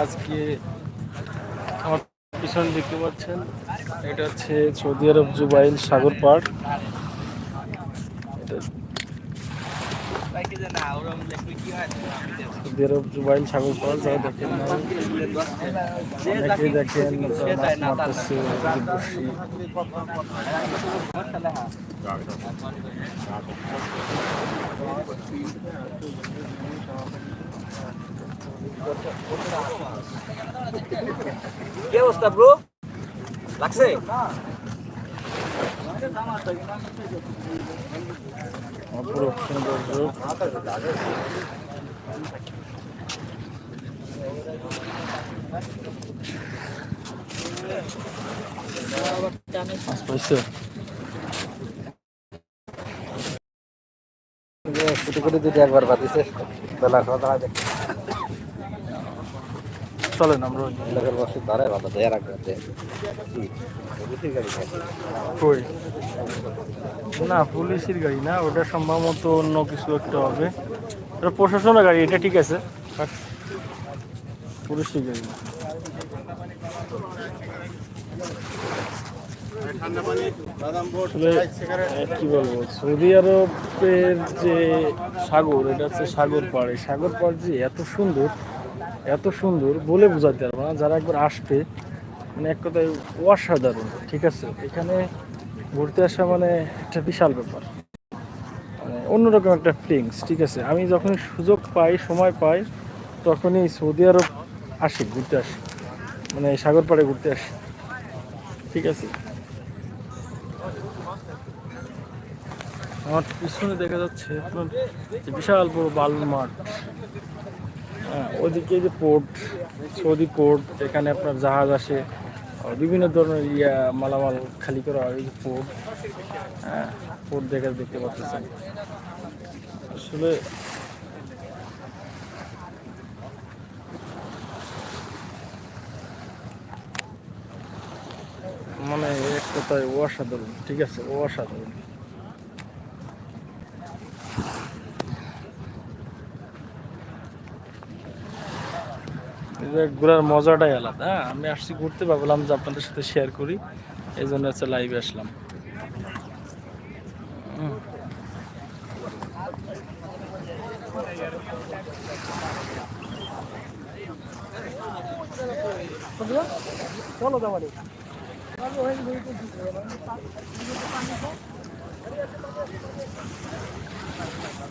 আজকে পিছনে দেখতে পাচ্ছেন, এটা হচ্ছে সৌদি আরব জুবাইল সাগর পার্ক সৌদি সাগর দেখেন দেখেন মাছ মারতেছে এদিকে বসি কি অবস্থা ব্রো লাগছে অপরূপ সৌন্দর্য মাছ পাইছো কোটি কোটি যদি একবার বাদিছে বেলা কথা চলেন আমরা ওই লোকের বসে ধরে ভালো দেয় রাখবে দেয় পুলিশের গাড়ি না পুলিশের গাড়ি না ওটা সম্ভবত অন্য কিছু একটা হবে। ওটা প্রশাসনের গাড়ি এটা ঠিক আছে। বাট পুলিশের গাড়ি। না। কি বলব, সৌদি আরবের যে সাগর, এটা হচ্ছে সাগর পাড়। এই সাগর পাড় যে এত সুন্দর এত সুন্দর, বলে বোঝাতে পারব না, যারা একবার আসবে মানে এক কথায় অসাধারণ, ঠিক আছে? এখানে ঘুরতে আসা মানে একটা বিশাল ব্যাপার। মানে অন্যরকম একটা ফিলিংস ঠিক আছে? আমি যখন সুযোগ পাই, সময় পাই, তখনই সৌদি আরব আসি, ঘুরতে আসি। মানে সাগর পাড়ে ঘুরতে আসি, ঠিক আছে? আমার পিছনে দেখা যাচ্ছে আপনার যে বিশাল বড় বালুর মাঠ। হ্যাঁ ওদিকে যে পোর্ট সৌদি পোর্ট এখানে আপনার জাহাজ আসে বিভিন্ন ধরনের ইয়া, মালামাল খালি করা হয় পোর্ট হ্যাঁ পোর্ট দেখা দেখতে পাচ্ছেন। আসলে মানে এক কথায় অসাধারণ, ঠিক আছে? অসাধারণ। ঘোরার মজাটাই আলাদা। আমি আসছি ঘুরতে, ভাবলাম যে আপনাদের সাথে শেয়ার করি। এই জন্য হচ্ছে লাইভে আসলাম। হুম। Thank you.